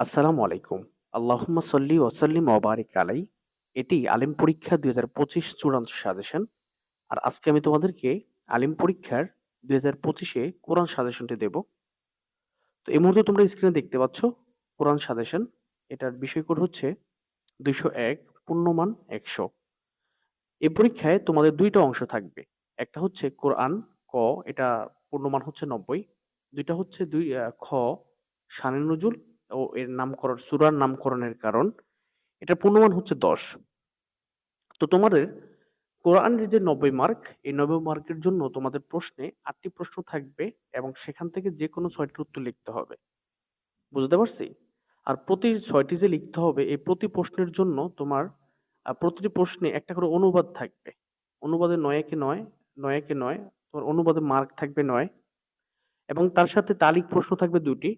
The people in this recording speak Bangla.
আসসালামু আলাইকুম। আল্লাহুম্মা সল্লি ওয়া সাল্লিম ওয়া আলাই। এটি আলিম পরীক্ষা ২০২৫ চূড়ান্ত সাজেশন। আর আজকে আমি তোমাদেরকে আলিম পরীক্ষার দুই হাজার পঁচিশে কোরআন সাজেশনটি দেব। তো এই মুহূর্তে তোমরা স্ক্রিনে দেখতে পাচ্ছ কোরআন সাজেশন। এটার বিষয় কোড হচ্ছে ২০১ পূর্ণমান ১০০। এই পরীক্ষায় তোমাদের দুইটা অংশ থাকবে। একটা হচ্ছে কোরআন, ক, এটা পূর্ণমান হচ্ছে নব্বই দুইটা হচ্ছে দুই খ শানে নুজুল ও এর নামকরণ সূরার নামকরণের কারণ। এটার পূর্ণমান হচ্ছে ১০। তো তোমাদের কোরআনের যে ৯০ মার্ক, এই ৯০ মার্কের জন্য তোমাদের প্রশ্নে আটটি প্রশ্ন থাকবে এবং সেখান থেকে যেকোনো ৬ টির উত্তর লিখতে হবে। বুঝতে পারছি? আর প্রতি ছয়টি যে লিখতে হবে এই প্রতি প্রশ্নের জন্য তোমার প্রতিটি প্রশ্নে একটা করে অনুবাদ থাকবে। অনুবাদে ৯ একে ৯, ৯ একে ৯ তোমার অনুবাদে মার্ক থাকবে নয় এবং তার সাথে তালিক প্রশ্ন থাকবে ২ টি।